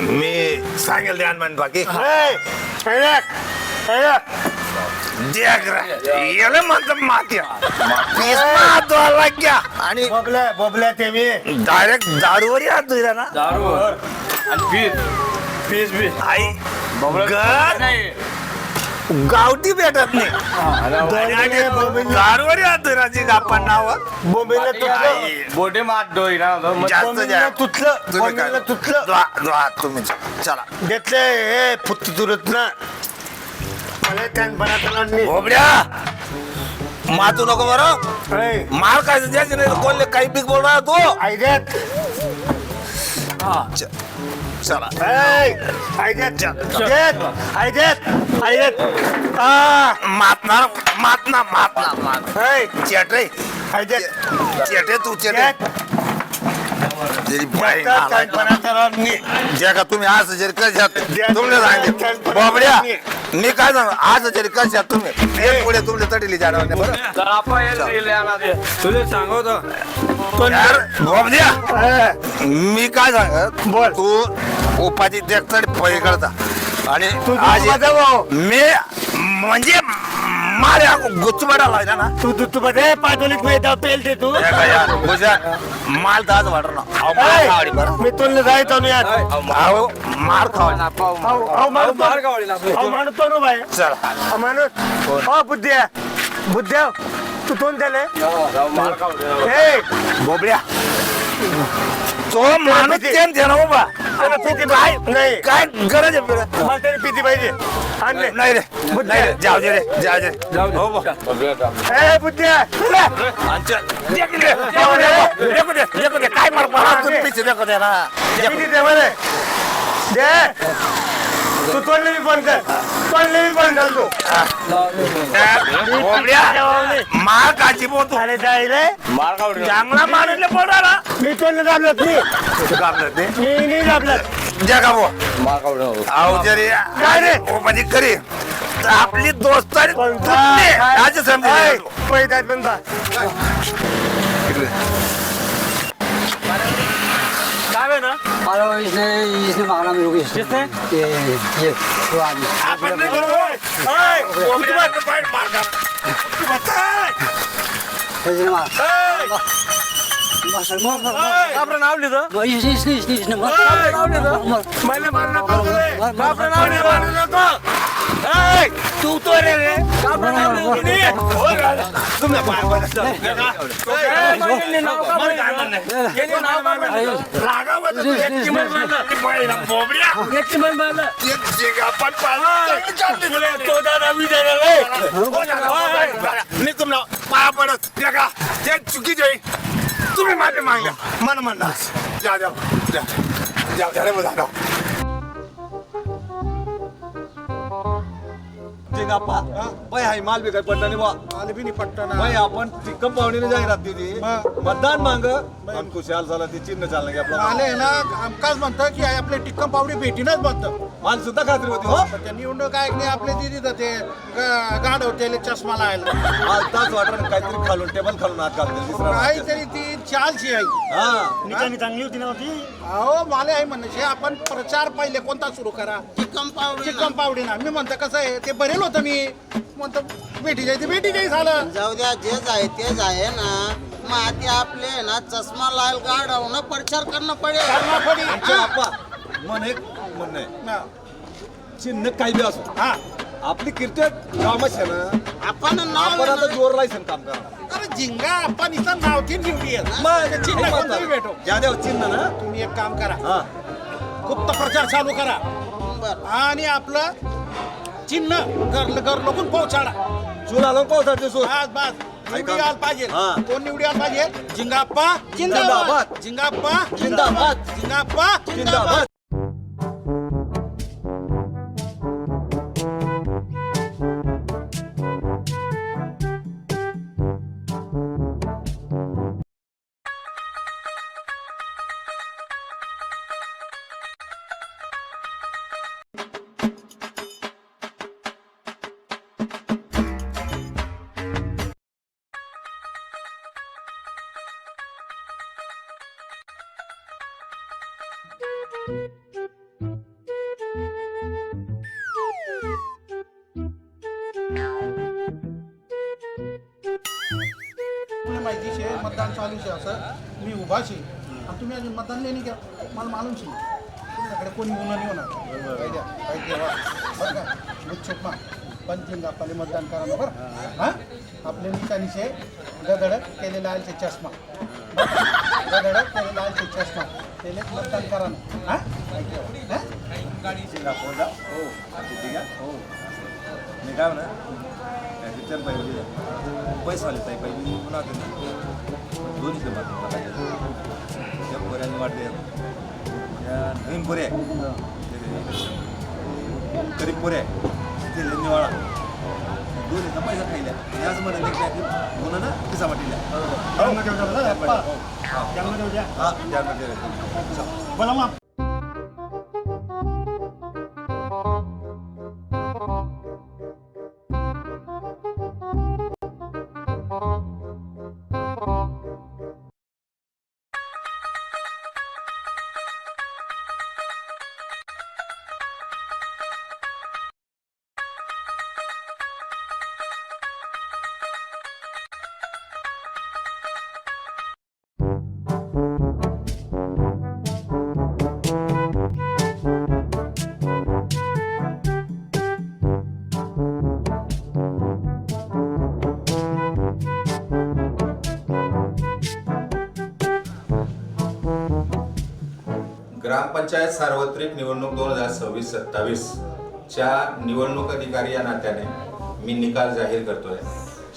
मी सांगेल ध्यान मान बाकी याला म्हणतो मात्या मातवाला घ्या आणि बबल्या बबल्या ते मी. डायरेक्ट दारूवर या तुझ्या ना दारूवर. आणि फीस फीस बीस आई नाही. गावठी भेटत नाही. नाव बोंबीला तुटलं. बोटे मात डोई ना. जास्त बोंबीला जा. तुटलं तुम्ही काय बोंबीला तुटलं. द्वा- द्वा, तुम्ही चला. घेतले हे फुत्त तुरत ना. मला कानपणात बोबड्या! मातू नको बरं. मार काय? द्यायचं नाही कोणले काही बिग बोल रहा तू. ऐकत च- चला. मातणार मातना मातना मात चेटे चेटे तू चेटे बाई. जे का तुम्ही आज जरी कशात जे- तुमले सांगितले. जे- बाबड्या मी काय सांग? आज जरी कशात तुम्ही हे पुढे तुमले तडीली बरं? तुझे सांगतो. यार, बाबड्या मी काय सांगत बोल. तू उपाधी देखतड पै करता आणि तू आज माझा भाऊ. मी म्हणजे लागला ना. तू तू तू मध्ये पाठवलीत मी येतो पेल ते तू माल तर आज वाटत ना अहो, मार खावाडी बरं. मी तुला जायचो ना यार अहो मार खावाडी. अहो, अहो, माणूस मार अहो, माणूस तो ना बाई चला. अहो, माणूस. हो बुद्ध्या बुद्ध्या तू तोंड त्याले हे बोबड्या. तो माणूस तेम दे ना बाबा त्याला पिती बाई नाही. काय गरज आहे? मला तरी पिती पाहिजे. आणले. नाही रे नाही रे. जाऊ दे रे. जाऊ दे. जाऊ हो बा. ए बुद्ध्या अच्छा, देखू दे, देखू दे, दे, दे, काय मार मारा तुम्ही पिछे देखू दे ना दे मला दे. तू तोंडले मी फोन कर. तोंडले मी फोन कर तू. बोबड्या मार काची बोलतो अरे जायले मार चांगला माणूसले बोलाला मी तोंड दाबलत मी कापलं ते मी नाही दाबलत. गावडी आहो जरी काय रे? म्हणजे आपली तुटली. काय? आज समजेल ना को वो आदमी आपण नाही करू, बाहेर मार का. आपलं नाव लिहिलं इसने मला आपलं नाव नाही तू तो रे रे आपलं नाव मी तुम्हाला पाया पडत ते का आहे. तुम्ही माफी मागल्या मन म्हणणार जा जा जा जा. जा रे बघा जिंगाप्पा बाई हाय माल बिकाय पडला नाही बा माल बी पट्टा बाई आपण ती कंपावणीने जाहिरात दिली. मतदान मांग. आणि खुशाल झाला ती चिन्ह चाललं की आपला. आले ना आमकाच म्हणतं की आपले टिक्कम पावडी भेटीनच म्हणतं. माल सुद्धा खात्री होती हो? त्यांनी निवडणूक काय नाही आपले दिदी तर ते ग- गाढ होते चष्मा लावायला. माल तास वाटत काहीतरी खालून टेबल खालून हात घालते दुसरा काहीतरी ती चालशी आहे. हा. निकामी चांगली होती ना होती अहो मला आहे म्हणायचे आपण प्रचार पहिले कोणता सुरू करा? चिकन पावडी चिकन पावडी ना. मी म्हणतो कसं आहे ते बरेल होतं मी म्हणतो भेटी जायचे भेटी जाई झालं. जाऊ द्या जेच आहे तेच आहे ना. मग आता आपले ना चष्मा लाल गाड होणं प्रचार करणं पडेल. मन एक म्हणणं आहे हा. चिन्ह काही बी असो. हा. आपली कीर्ती कामच आहे ना. आपण नाव आपण आता जोर लायसन काम करा अरे झिंगा आपण इथं नावती निवडी आहे ना. मग चिन्ह भेटो? ज्या देव चिन्ह ना. तुम्ही एक काम करा. हा. गुप्त प्रचार चालू करा. बर. आणि आपलं चिन्ह घर घर लोकून पोहोचाडा चूल आलो पावसाचे सूर बस बस निवडी. आल पाहिजे हा. कोण निवडी आल पाहिजे झिंगाप्पा जिंदाबाद. झिंगाप्पा जिंदाबाद. झिंगाप्पा जिंदाबाद माहिती शे मतदान चालू शे असं. मी उभा शे. आणि तुम्ही अजून मतदान लेणी घ्या मला मालूम शे. तुमच्याकडे कोणी उन्हा नाही होणार. काय द्या काय ठेवा. बरं का? गुच्छोप मा. पंचिंग आपले मतदान करा बरं. हां? आपले निशाणी शे गदडक केले लालचे चष्मा. बरं गदडक केले लालचे चष्मा. केले मतदान करा ना. हां? ठेवा हां. ठीक आहे हो. मी काय म्हणा? काय पिक्चर पाहिजे पैसे आले ताई पाहिजे पुन्हा दोन्ही ते मात्र त्या पोऱ्यांनी वाटते त्या नवीन पोरे. आहे गरीब पोरे. आहे ते निवाळा. दोन्ही पैसा खायला याच म्हणा पुन्हा ना तिचा वाटीला हा त्यामध्ये बोला मग ग्रामपंचायत सार्वत्रिक निवडणूक दोन हजार सव्वीस सत्तावीस च्या निवडणूक अधिकारी या नात्याने मी निकाल जाहीर करतोय.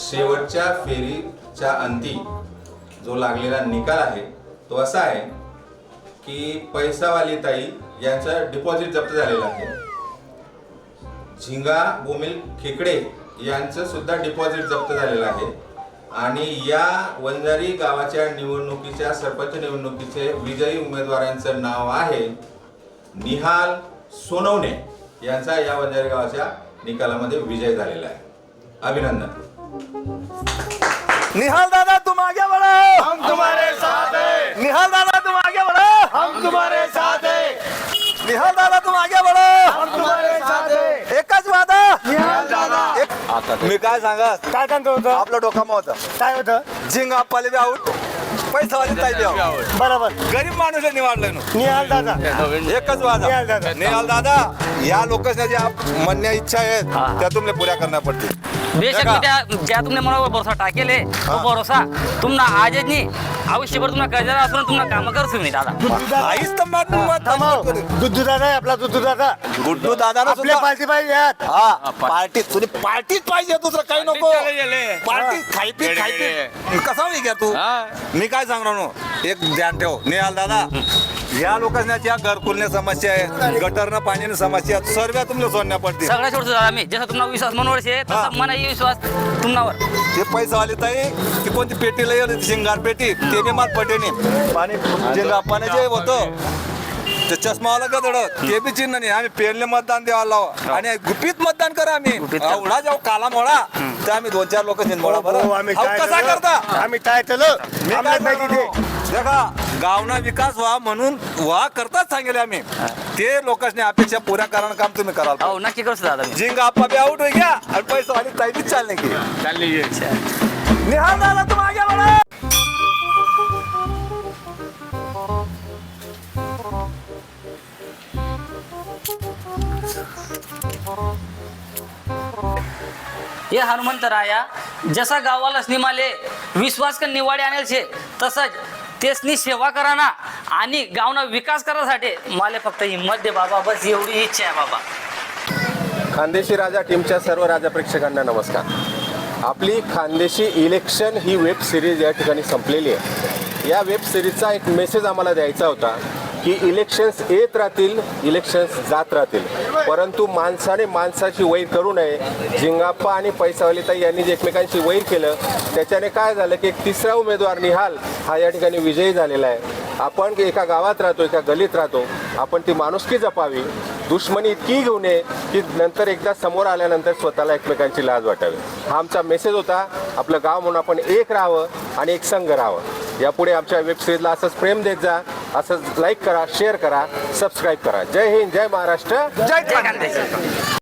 शेवटच्या फेरीच्या अंती जो लागलेला निकाल आहे तो असा आहे की पैसावाली ताई यांचं डिपॉझिट जप्त झालेलं आहे. झिंगा बोमिल खेकडे यांचं सुद्धा डिपॉझिट जप्त झालेलं आहे. आणि या वंजारी गावाच्या निवडणुकीच्या सरपंच निवडणुकीचे विजयी उमेदवारांचं नाव आहे निहाल सोनवणे. यांचा या वंजारी गावाच्या निकालामध्ये विजय झालेला आहे. अभिनंदन. निहाल दादा तुम आगे बढ़ो हम तुम्हारे साथ हैं. निहाल दादा तुम आगे बढ़ो हम तुम्हारे साथ हैं. निहाल दादा तुम आगे बढ़ो हम तुम्हारे साथ हैं एकच वादा निहाल दादा मी काय सांगा काय सांगतो होतं? आपलं डोकामा होतं काय होतं? झिंग आप्पाले बी आऊट पैसा वाली ताई बी आऊट बरोबर. गरीब माणूस निवडलं निहाल दादा. एकच वादा. निहाल दादा. या लोकांच्या ज्या म्हणण्या इच्छा आहेत त्या तुम्हाला पुऱ्या करण्या पडतील. बेशक. मी त्या ज्या तुमने मनावर भरोसा टाकेले तो भरोसा तुमना आजच नाही. आयुष्यभर तुम्हाला कर्जा असून तुम्हाला काम करतो मी दादा. आईच तर मत मत दुद्धू दादा आहे आपला दुद्धू दादा गुड्डू दादा आपल्या पार्टी पाहिजे हा पार्टी तुझी पार्टीच पाहिजे दुसरं काही नको. पार्टी खाई पी खाई पी कसा होई घ्या तू? मी काय सांगणार नो? एक ध्यान ठेव. निहाल दादा या लोकांना ज्या घरकुलने समस्या आहे गटरनं पाण्याने समस्या सर्व तुमच्या सोडण्या पडतील. सगळ्या सोडतो दादा मी. जसा तुम्हाला विश्वास मनवर शे तसा मना विश्वास तुम्हावर ते पैसा आले ताई ती कोणती पेटी लय शिंगार पेटी ते बी माल पटेने. पाणी जे होतं ते चष्मावाला गदड ते बी चिन्ह नाही. आम्ही पेरले मतदान द्यायला लावा. आणि गुपित मतदान करा आम्ही. एवढा जाऊ काला मोळा तर आम्ही दोन चार लोक मोळा बरं अहो, कसा करता? आम्ही काय केलं? मी काय सांगतो? देखा गावना विकास व्हा म्हणून व्हा करताच सांगेल आम्ही. ते लोकांनी अपेक्षा पुऱ्या कारण काम तुम्ही कराल. हो नक्की करू दादा मी. जिंग आपा बी आउट होई गया आणि पैसा आली ताईच चालले की चालले निहाल दादा तू मागे वळा. हे हनुमंतराया जसा गावाला निमाले विश्वास का निवाडे आणेल छे तसंच तेसनी सेवा करा ना आणि गावना विकास करासाठी मला फक्त हिंमत दे बाबा बस एवढी इच्छा आहे बाबा. खानदेशी राजा टीमच्या सर्व राजा प्रेक्षकांना नमस्कार. आपली खानदेशी इलेक्शन ही वेब सिरीज या ठिकाणी संपलेली आहे. या वेब सिरीजचा एक मेसेज आम्हाला द्यायचा होता. की इलेक्शन्स येत राहतील इलेक्शन्स जात राहतील. परंतु माणसाने माणसाची वैर करू नये. झिंगाप्पा आणि पैसावलीताई यांनी जे एकमेकांशी वैर केलं त्याच्याने काय झालं की एक तिसरा उमेदवार निहाल हा या ठिकाणी विजयी झालेला आहे. आपण एका गावात राहतो एका गलीत राहतो. आपण ती माणुसकी जपावी. दुश्मनी इतकी घेऊ नये की नंतर एकदा समोर आल्यानंतर स्वतःला एकमेकांची लाज वाटावी. हा आमचा मेसेज होता. आपलं गाव म्हणून आपण एक राहावं आणि एक संघ राहावं. यापुढे आमच्या वेबसिरीजला असंच प्रेम देत जा. असं लाईक करा शेअर करा सबस्क्राईब करा. जय हिंद जय महाराष्ट्र. जय